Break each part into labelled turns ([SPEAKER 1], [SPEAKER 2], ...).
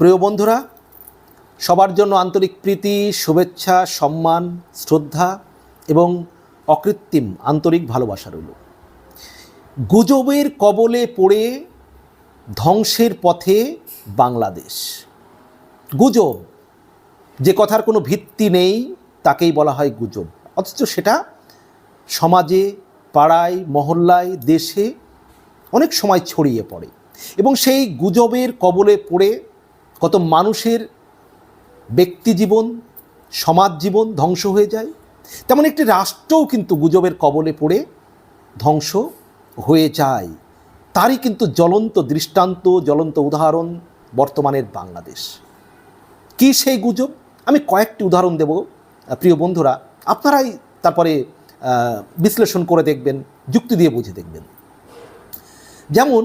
[SPEAKER 1] প্রিয় বন্ধুরা, সবার জন্য আন্তরিক প্রীতি, শুভেচ্ছা, সম্মান, শ্রদ্ধা এবং অকৃত্রিম আন্তরিক ভালোবাসা রইল। গুজবের কবলে পড়ে ধ্বংসের পথে বাংলাদেশ। গুজব, যে কথার কোনো ভিত্তি নেই, তাকেই বলা হয় গুজব। অথচ সেটা সমাজে, পাড়ায়, মহল্লায়, দেশে অনেক সময় ছড়িয়ে পড়ে। এবং সেই গুজবের কবলে পড়ে কত মানুষের ব্যক্তি জীবন, সমাজ জীবন ধ্বংস হয়ে যায়, তেমন একটি রাষ্ট্রও কিন্তু গুজবের কবলে পড়ে ধ্বংস হয়ে যায়। তারই কিন্তু জ্বলন্ত দৃষ্টান্ত, জ্বলন্ত উদাহরণ বর্তমানের বাংলাদেশ। কি সেই গুজব? আমি কয়েকটি উদাহরণ দেব, প্রিয় বন্ধুরা। আপনারাই তারপরে বিশ্লেষণ করে দেখবেন, যুক্তি দিয়ে বুঝে দেখবেন। যেমন,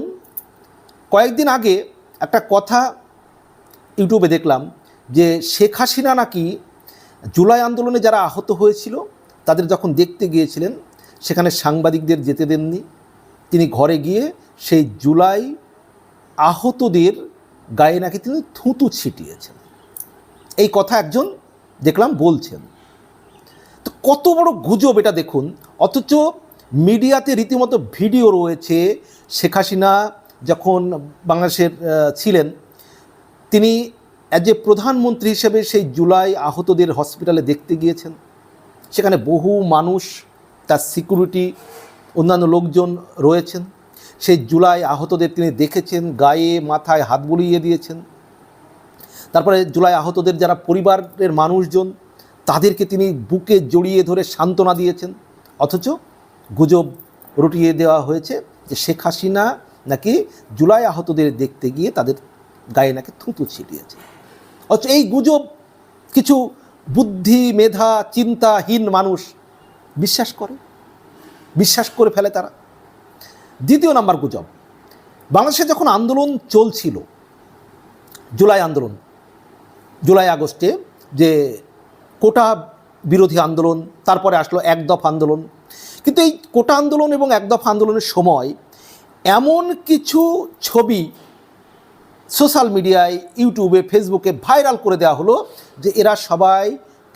[SPEAKER 1] কয়েকদিন আগে একটা কথা ইউটিউবে দেখলাম যে শেখ হাসিনা নাকি জুলাই আন্দোলনে যারা আহত হয়েছিল, তাদের যখন দেখতে গিয়েছিলেন, সেখানে সাংবাদিকদের যেতে দেননি। তিনি ঘরে গিয়ে সেই জুলাই আহতদের গায়ে নাকি তিনি থুতু ছিটিয়েছেন। এই কথা একজন দেখলাম বলছেন। তো কত বড় গুজব এটা দেখুন। অথচ মিডিয়াতে রীতিমতো ভিডিও রয়েছে, শেখ হাসিনা যখন বাংলাদেশের ছিলেন তিনি অ্যাজ এ প্রধানমন্ত্রী হিসেবে সেই জুলাই আহতদের হসপিটালে দেখতে গিয়েছেন। সেখানে বহু মানুষ, তার সিকিউরিটি অন্যান্য লোকজন রয়েছেন। সেই জুলাই আহতদের তিনি দেখেছেন, গায়ে, মাথায় হাত বুলিয়ে দিয়েছেন। তারপরে জুলাই আহতদের যারা পরিবারের মানুষজন, তাদেরকে তিনি বুকে জড়িয়ে ধরে সান্ত্বনা দিয়েছেন। অথচ গুজব রটিয়ে দেওয়া হয়েছে যে শেখ হাসিনা নাকি জুলাই আহতদের দেখতে গিয়ে তাদের গায়ে নাকি থুতু ছিটিয়েছে। অথচ এই গুজব কিছু বুদ্ধি, মেধা, চিন্তাহীন মানুষ বিশ্বাস করে। বিশ্বাস করে ফেলে তারা। দ্বিতীয় নাম্বার গুজব, বাংলাদেশে যখন আন্দোলন চলছিল, জুলাই আন্দোলন, জুলাই আগস্টে যে কোটা বিরোধী আন্দোলন, তারপরে আসলো এক দফা আন্দোলন। কিন্তু এই কোটা আন্দোলন এবং এক দফা আন্দোলনের সময় এমন কিছু ছবি সোশ্যাল মিডিয়ায়, ইউটিউবে, ফেসবুকে ভাইরাল করে দেওয়া হলো যে এরা সবাই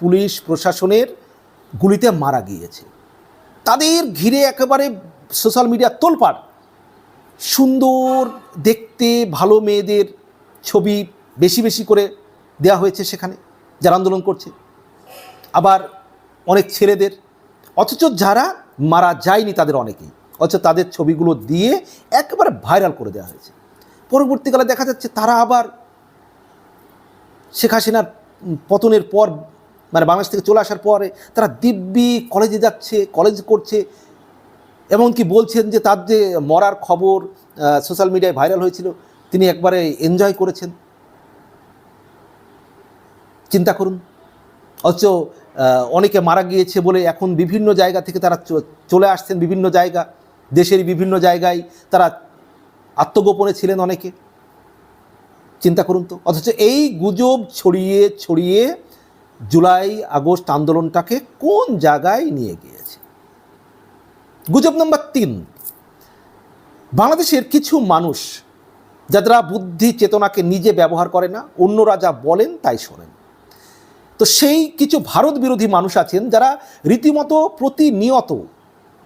[SPEAKER 1] পুলিশ প্রশাসনের গুলিতে মারা গিয়েছে। তাদের ঘিরে একেবারে সোশ্যাল মিডিয়া তোলপাড়। সুন্দর দেখতে ভালো মেয়েদের ছবি বেশি বেশি করে দেওয়া হয়েছে সেখানে, যারা আন্দোলন করছে। আবার অনেক ছেলেদের, অথচ যারা মারা যায়নি তাদের অনেকেই, অথচ তাদের ছবিগুলো দিয়ে একেবারে ভাইরাল করে দেওয়া হয়েছে। পরবর্তীকালে দেখা যাচ্ছে তারা আবার শেখ হাসিনার পতনের পর মানে বাংলাদেশ থেকে চলে আসার পরে তারা দিব্যি কলেজে যাচ্ছে কলেজ করছে, এমনকি বলছেন যে তার যে মরার খবর সোশ্যাল মিডিয়ায় ভাইরাল হয়েছিল, তিনি একবারে এনজয় করেছেন। চিন্তা করুন। অথচ অনেকে মারা গিয়েছে বলে এখন বিভিন্ন জায়গা থেকে তারা চলে আসছেন বিভিন্ন জায়গা, দেশের বিভিন্ন জায়গায় তারা আত্মগোপনে ছিলেন অনেকে। চিন্তা করুন তো। অথচ এই গুজব ছড়িয়ে ছড়িয়ে জুলাই আগস্ট আন্দোলনটাকে কোন জায়গায় নিয়ে গিয়েছে? গুজব নম্বর তিন। বাংলাদেশের কিছু মানুষ যারা বুদ্ধি চেতনাকে নিজে ব্যবহার করে না অন্যরা যা বলেন তাই শোনেন। তো সেই কিছু ভারত বিরোধী মানুষ আছেন যারা রীতিমতো প্রতিনিয়ত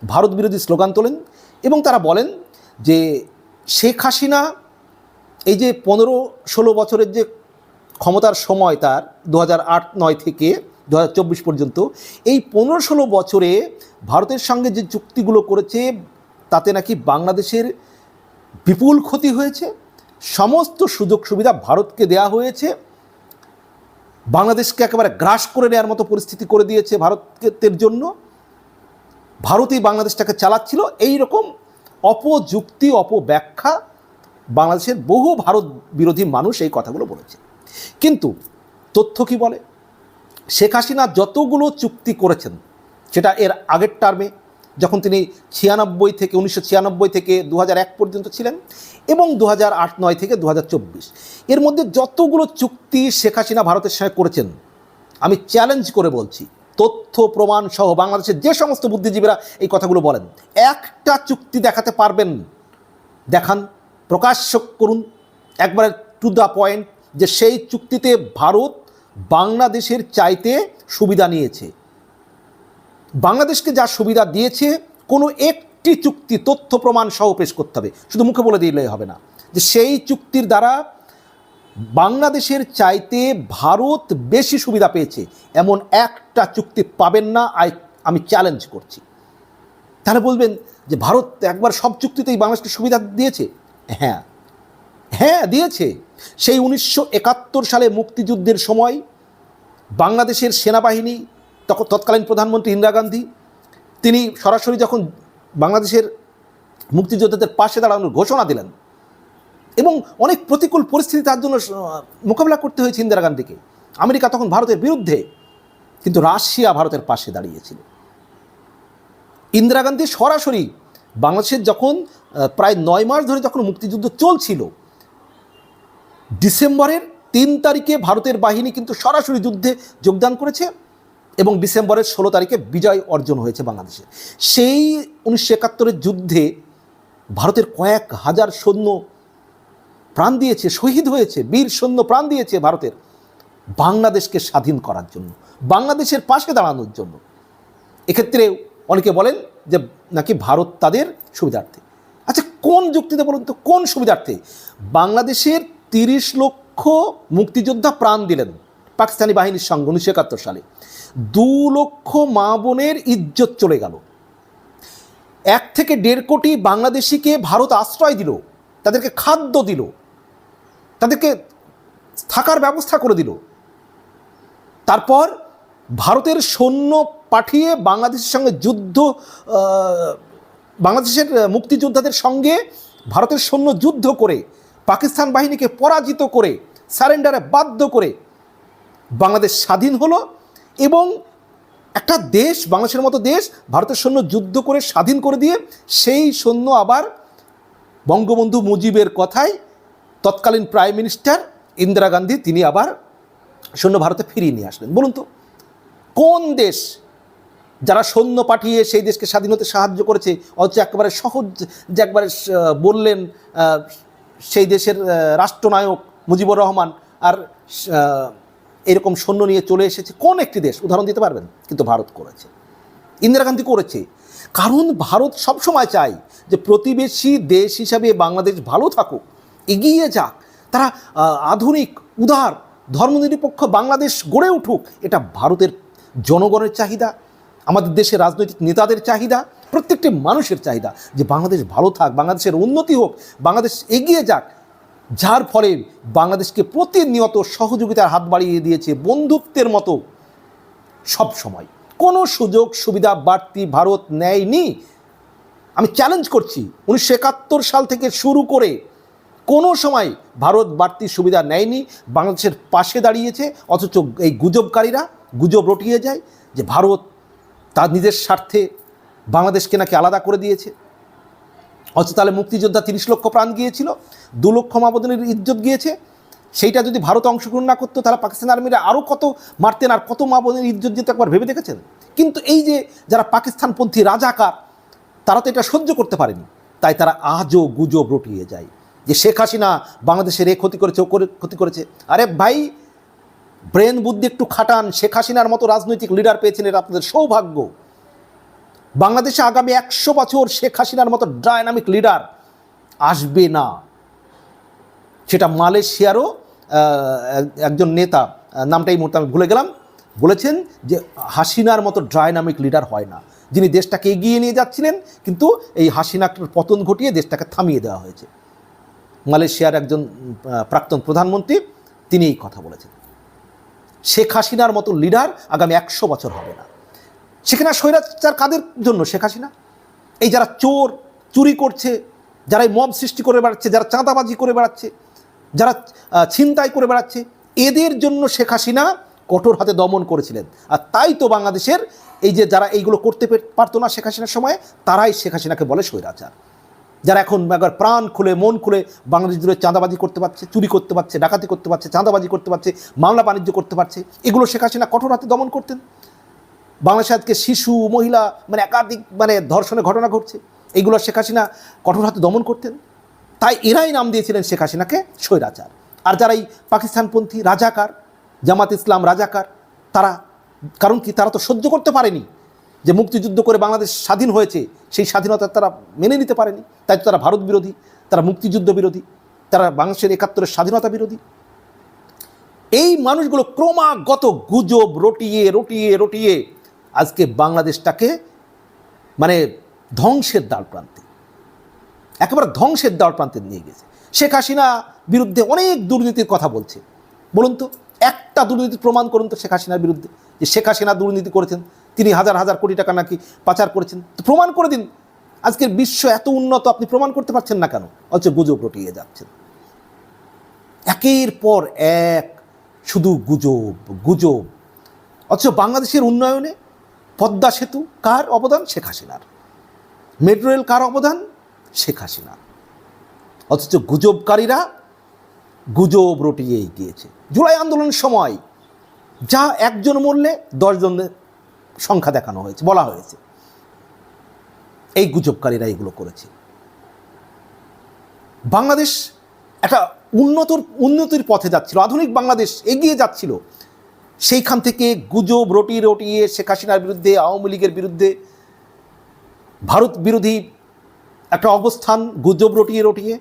[SPEAKER 1] ভারত বিরোধী স্লোগান তোলেন এবং তারা বলেন যে শেখ হাসিনা এই যে পনেরো ষোলো বছরের যে ক্ষমতার সময় তার দু আট নয় থেকে দু হাজার চব্বিশ পর্যন্ত, এই পনেরো ষোলো বছরে ভারতের সঙ্গে যে চুক্তিগুলো করেছে, তাতে নাকি বাংলাদেশের বিপুল ক্ষতি হয়েছে, সমস্ত সুযোগ সুবিধা ভারতকে দেয়া হয়েছে, বাংলাদেশকে একেবারে গ্রাস করে নেওয়ার মতো পরিস্থিতি করে দিয়েছে ভারতের জন্য, ভারতই বাংলাদেশটাকে চালাচ্ছিল এই রকম অপযুক্তি, অপব্যাখ্যা বাংলাদেশের বহু ভারত বিরোধী মানুষ এই কথাগুলো বলেছে। কিন্তু তথ্য কি বলে? শেখ হাসিনা যতগুলো চুক্তি করেছেন, সেটা এর আগের টার্মে যখন তিনি ছিয়ানব্বই থেকে, উনিশশো ছিয়ানব্বই থেকে দু এক পর্যন্ত ছিলেন এবং দু হাজার আট, নয় থেকে দু এর মধ্যে যতগুলো চুক্তি শেখ হাসিনা ভারতের সঙ্গে করেছেন, আমি চ্যালেঞ্জ করে বলছি তথ্য, প্রমাণ সহ বাংলাদেশের যে সমস্ত বুদ্ধিজীবীরা এই কথাগুলো বলেন, একটা চুক্তি দেখাতে পারবেন। দেখান, প্রকাশ্য করুন। একবারে টু দ্য পয়েন্ট যে সেই চুক্তিতে ভারত বাংলাদেশের চাইতে সুবিধা নিয়েছে। বাংলাদেশকে যা সুবিধা দিয়েছে, কোনো একটি চুক্তি তথ্য, প্রমাণ সহ পেশ করতে হবে। শুধু মুখে বলে দিলেই হবে না। যে সেই চুক্তির দ্বারা বাংলাদেশের চাইতে ভারত বেশি সুবিধা পেয়েছে। এমন একটা চুক্তি পাবেন না আমি চ্যালেঞ্জ করছি। তাহলে বলবেন যে, ভারত একবার সব চুক্তিতেই বাংলাদেশকে সুবিধা দিয়েছে? হ্যাঁ। হ্যাঁ দিয়েছে। সেই উনিশশো একাত্তর সালে মুক্তিযুদ্ধের সময় বাংলাদেশের সেনাবাহিনী তখন তৎকালীন প্রধানমন্ত্রী ইন্দিরা গান্ধী, তিনি সরাসরি যখন বাংলাদেশের মুক্তিযোদ্ধাদের পাশে দাঁড়ানোর ঘোষণা দিলেন এবং অনেক প্রতিকূল পরিস্থিতি তার জন্য মোকাবিলা করতে হয়েছে ইন্দিরা গান্ধীকে। আমেরিকা তখন ভারতের বিরুদ্ধে, কিন্তু রাশিয়া ভারতের পাশে দাঁড়িয়েছিল। ইন্দিরা গান্ধী সরাসরি বাংলাদেশের যখন প্রায় নয় মাস ধরে যখন মুক্তিযুদ্ধ চলছিল, ডিসেম্বরের তিন তারিখে ভারতের বাহিনী কিন্তু সরাসরি যুদ্ধে যোগদান করেছে এবং ডিসেম্বরের ষোলো তারিখে বিজয় অর্জন হয়েছে বাংলাদেশে। সেই উনিশশো একাত্তরের যুদ্ধে ভারতের কয়েক হাজার সৈন্য প্রাণ দিয়েছে, শহীদ হয়েছে, বীর সৈন্য প্রাণ দিয়েছে ভারতের। বাংলাদেশকে স্বাধীন করার জন্য, বাংলাদেশের পাশে দাঁড়ানোর জন্য। এক্ষেত্রে অনেকে বলেন যে নাকি ভারত তাদের সুবিধার্থে। আচ্ছা কোন যুক্তিতে বলুন তো, কোন সুবিধার্থে? বাংলাদেশের তিরিশ লক্ষ মুক্তিযোদ্ধা প্রাণ দিলেন পাকিস্তানি বাহিনীর সঙ্গে উনিশশো একাত্তর সালে। দু লক্ষ মা বোনের ইজ্জত চলে গেল। এক থেকে দেড় কোটি বাংলাদেশিকে ভারত আশ্রয় দিল, তাদেরকে খাদ্য দিল। তাদেরকে থাকার ব্যবস্থা করে দিল। তারপর ভারতের সৈন্য পাঠিয়ে বাংলাদেশের সঙ্গে যুদ্ধ বাংলাদেশের মুক্তিযোদ্ধাদের সঙ্গে ভারতের সৈন্য যুদ্ধ করে, পাকিস্তান বাহিনীকে পরাজিত করে, সারেন্ডারে বাধ্য করে বাংলাদেশ স্বাধীন হলো এবং একটা দেশ, বাংলাদেশের মতো দেশ, ভারতের সৈন্য যুদ্ধ করে স্বাধীন করে দিয়ে সেই সৈন্য আবার বঙ্গবন্ধু মুজিবের কথায় তৎকালীন প্রাইম মিনিস্টার ইন্দিরা গান্ধী তিনি আবার সৈন্য ভারতে ফিরিয়ে নিয়ে আসলেন। বলুন তো, কোন দেশ যারা সৈন্য পাঠিয়ে সেই দেশকে স্বাধীন হতে সাহায্য করেছে, অথচ একেবারে সহজ যে একবারে বললেন সেই দেশের রাষ্ট্রনায়ক মুজিবুর রহমান আর এরকম সৈন্য নিয়ে চলে এসেছে, কোন একটি দেশ? উদাহরণ দিতে পারবেন? কিন্তু ভারত করেছে। ইন্দিরা গান্ধী করেছে। কারণ ভারত সবসময় চায় যে প্রতিবেশী দেশ হিসাবে বাংলাদেশ ভালো থাকুক। এগিয়ে যাক। তারা আধুনিক, উদার ধর্মনিরপেক্ষ বাংলাদেশ গড়ে উঠুক, এটা ভারতের জনগণের চাহিদা, আমাদের দেশের রাজনৈতিক নেতাদের চাহিদা, প্রত্যেকটি মানুষের চাহিদা যে বাংলাদেশ ভালো থাক, বাংলাদেশের উন্নতি হোক, বাংলাদেশ এগিয়ে যাক। যার ফলে বাংলাদেশকে প্রতিনিয়ত সহযোগিতার হাত বাড়িয়ে দিয়েছে বন্ধুত্বের মতো সব সময়। কোনো সুযোগ সুবিধা বাড়তি ভারত নেয়নি। আমি চ্যালেঞ্জ করছি, উনিশশো একাত্তর সাল থেকে শুরু করে কোনো সময় ভারত বাড়তি সুবিধা নেয়নি, বাংলাদেশের পাশে দাঁড়িয়েছে, অথচ এই গুজবকারীরা, গুজব রটিয়ে যায় যে ভারত তার নিজের স্বার্থে বাংলাদেশকে নাকি আলাদা করে দিয়েছে। অথচ তাহলে মুক্তিযোদ্ধা তিরিশ লক্ষ প্রাণ গিয়েছিল, দু লক্ষ মাবদনের ইজ্জত গিয়েছে, সেইটা যদি ভারত অংশগ্রহণ না করতো, তাহলে পাকিস্তান আর্মিরা আরও কত মারতেন আর কত মা বোনের ইজ্জত যেতে একবার ভেবে দেখেছেন? কিন্তু এই যে যারা পাকিস্তানপন্থী রাজাকার, তারা তো এটা সহ্য করতে পারেনি, তাই তারা আজও গুজব রটিয়ে যায়। যে শেখ হাসিনা বাংলাদেশের এ ক্ষতি করেছে ও ক্ষতি করেছে। আরে ভাই ব্রেন বুদ্ধি একটু খাটান। শেখ হাসিনার মতো রাজনৈতিক লিডার পেয়েছেন এটা আপনাদের সৌভাগ্য। বাংলাদেশে আগামী একশো বছর শেখ হাসিনার মতো ডায়নামিক লিডার আসবে না। সেটা মালয়েশিয়ারও এক- একজন নেতা আহ, নামটা এই মুহূর্তে আমি ভুলে গেলাম বলেছেন যে হাসিনার মতো ডায়নামিক লিডার হয় না। যিনি দেশটাকে এগিয়ে নিয়ে যাচ্ছিলেন কিন্তু এই হাসিনাটার পতন ঘটিয়ে দেশটাকে থামিয়ে দেওয়া হয়েছে। মালয়েশিয়ার একজন প্রাক্তন প্রধানমন্ত্রী তিনি এই কথা বলেছেন। শেখ হাসিনার মতো লিডার আগামী একশো বছর হবে না। সেখানে স্বৈরাচার কাদের জন্য শেখ হাসিনা? এই যারা চোর, চুরি করছে, যারা মব সৃষ্টি করে বেড়াচ্ছে, যারা চাঁদাবাজি করে বেড়াচ্ছে, যারা ছিনতাই করে বেড়াচ্ছে, এদের জন্য শেখ হাসিনা কঠোর হাতে দমন করেছিলেন। আর তাই তো বাংলাদেশের এই যে যারা এইগুলো করতে পারতো না শেখ হাসিনার সময়, তারাই শেখ হাসিনাকে বলে স্বৈরাচার। যারা এখন একবার প্রাণ খুলে, মন খুলে বাংলাদেশ জুড়ে চাঁদাবাজি করতে পারছে, চুরি করতে পারছে, ডাকাতি করতে পারছে, চাঁদাবাজি করতে পারছে, মামলা বাণিজ্য করতে পারছে, এগুলো শেখ হাসিনা কঠোর হাতে দমন করতেন। বাংলাদেশে আজকে শিশু, মহিলা মানে একাধিক মানে ধর্ষণের ঘটনা ঘটছে এইগুলো শেখ হাসিনা কঠোর হাতে দমন করতেন। তাই এরাই নাম দিয়েছিলেন শেখ হাসিনাকে স্বৈরাচার। আর যারা এই পাকিস্তানপন্থী রাজাকার, জামাত ইসলাম রাজাকার, তারা, কারণ কি তারা তো সহ্য করতে পারেনি। যে মুক্তিযুদ্ধ করে বাংলাদেশ স্বাধীন হয়েছে, সেই স্বাধীনতা তারা মেনে নিতে পারেনি। তাই তো তারা ভারত বিরোধী, তারা মুক্তিযুদ্ধ বিরোধী, তারা বাংলাদেশের একাত্তরের স্বাধীনতা বিরোধী। এই মানুষগুলো ক্রমাগত গুজব রটিয়ে রটিয়ে রটিয়ে আজকে বাংলাদেশটাকে মানে ধ্বংসের দ্বার প্রান্তে, একেবারে ধ্বংসের দ্বার প্রান্তে নিয়ে গেছে। শেখ হাসিনা বিরুদ্ধে অনেক দুর্নীতির কথা বলছে। বলুন তো, একটা দুর্নীতি প্রমাণ করুন তো শেখ হাসিনার বিরুদ্ধে, যে শেখ হাসিনা দুর্নীতি করেছেন তিনি হাজার হাজার কোটি টাকা নাকি পাচার করেছেন। প্রমাণ করে দিন, আজকের বিশ্ব এত উন্নত, আপনি প্রমাণ করতে পারছেন না কেন? অথচ গুজব রটিয়ে যাচ্ছেন। একের পর এক শুধু গুজব গুজব। অথচ বাংলাদেশের উন্নয়নে পদ্মা সেতু কার অবদান? শেখ হাসিনার। মেট্রো রেল কার অবদান? শেখ হাসিনা অথচ গুজবকারীরা গুজব রটিয়েই গিয়েছে। জুলাই আন্দোলনের সময় যা একজন মরলে দশজনের সংখ্যা দেখানো হয়েছে, বলা হয়েছে। এই গুজবকারীরা এগুলো করেছে। বাংলাদেশ একটা উন্নতর, উন্নতির পথে যাচ্ছিল, আধুনিক বাংলাদেশ এগিয়ে যাচ্ছিল। সেইখান থেকে গুজব রটিয়ে রটিয়ে শেখ হাসিনার বিরুদ্ধে, আওয়ামী লীগের বিরুদ্ধে, ভারত বিরোধী একটা অবস্থান, গুজব রটিয়ে রটিয়ে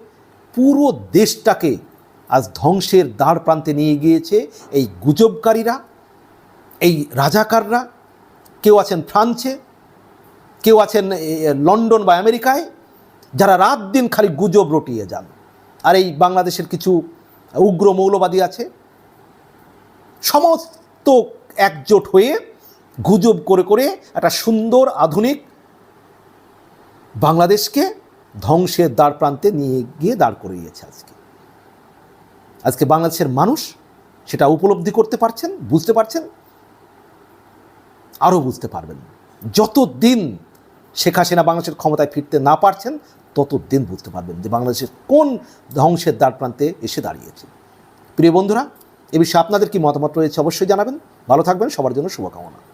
[SPEAKER 1] পুরো দেশটাকে আজ ধ্বংসের দ্বার প্রান্তে নিয়ে গিয়েছে। এই গুজবকারীরা, এই রাজাকাররা কেউ আছেন ফ্রান্সে, কেউ আছেন লন্ডন বা আমেরিকায়, যারা রাত দিন খালি গুজব রটিয়ে যান। আর এই বাংলাদেশের কিছু উগ্র মৌলবাদী আছে, সমস্ত একজোট হয়ে গুজব করে করে একটা সুন্দর আধুনিক বাংলাদেশকে ধ্বংসের দ্বার প্রান্তে নিয়ে গিয়ে দাঁড় করিয়েছে আজকে। আজকে বাংলাদেশের মানুষ সেটা উপলব্ধি করতে পারছেন, বুঝতে পারছেন আরও বুঝতে পারবেন। যত দিন শেখ হাসিনা বাংলাদেশের ক্ষমতায় ফিরতে না পারছেন তত দিন বুঝতে পারবেন যে বাংলাদেশের কোন ধ্বংসের দ্বার প্রান্তে এসে দাঁড়িয়েছে। প্রিয় বন্ধুরা, এ বিষয়ে আপনাদের কি মতামত রয়েছে অবশ্যই জানাবেন। ভালো থাকবেন, সবার জন্য শুভকামনা।